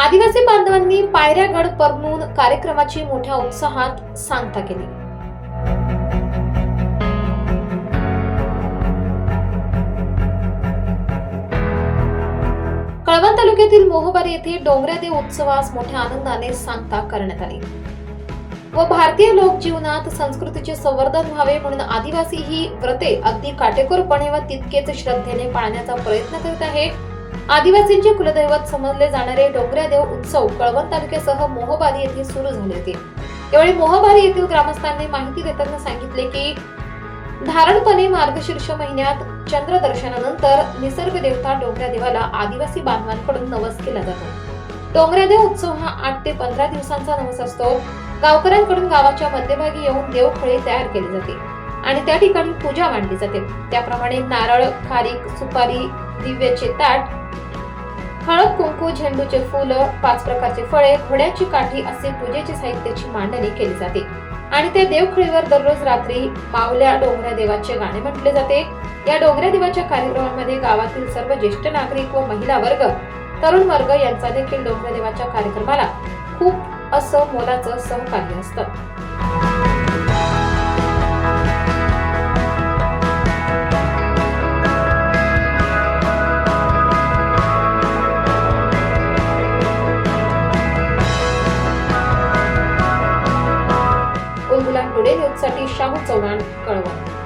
आदिवासी बांधवांनी पायऱ्यागड परमून कार्यक्रमाची मोठ्या उत्साहात सांगता केली. कळवण तालुक्यातील मोहबारी येथे डोंगऱ्या देव उत्सवास मोठ्या आनंदाने सांगता करण्यात आली. व भारतीय लोकजीवनात संस्कृतीचे संवर्धन व्हावे म्हणून आदिवासी ही व्रते अगदी काटेकोरपणे व तितकेच श्रद्धेने पाळण्याचा प्रयत्न करीत आहे आदिवासींचे कुलदैवत समजले जाणारे डोंगरादेव उत्सव कळवण तालुक्यासह मोहबारी येथे सुरू झाले होते. त्यावेळी मोहबारी येथील ग्रामस्थांनी माहिती देताना सांगितले की धारणपणे मार्गशीर्ष महिन्यात चंद्र दर्शनानंतर निसर्ग देवता डोंगऱ्यादेवाला आदिवासी बांधवांकडून नवस केला जातो. डोंगऱ्यादेव उत्सव हा आठ ते पंधरा दिवसांचा नवस असतो. गावकऱ्यांकडून गावाच्या मध्यभागी येऊन देवखळे तयार केले जाते. आणि त्या ठिकाणी पूजा मांडली जाते. त्याप्रमाणे नारळ खारीक सुपारी दिव्याचे ताट हळद कुंकू झेंडूचे फुलं पाच प्रकारचे फळे घोड्याची काठी असे पूजेची साहित्याची मांडणी केली जाते. आणि त्या देवखळीवर दररोज रात्री मावल्या डोंगऱ्या देवाचे गाणे म्हटले जाते. या डोंगऱ्या देवाच्या कार्यक्रमामध्ये गावातील सर्व ज्येष्ठ नागरिक व महिला वर्ग तरुण वर्ग यांचा देखील डोंगऱ्या देवाच्या कार्यक्रमाला खूप असं मोलाचं सहकार्य असतं. उलगुलान टुडे न्यूजसाठी शाहू चव्हाण कळवा.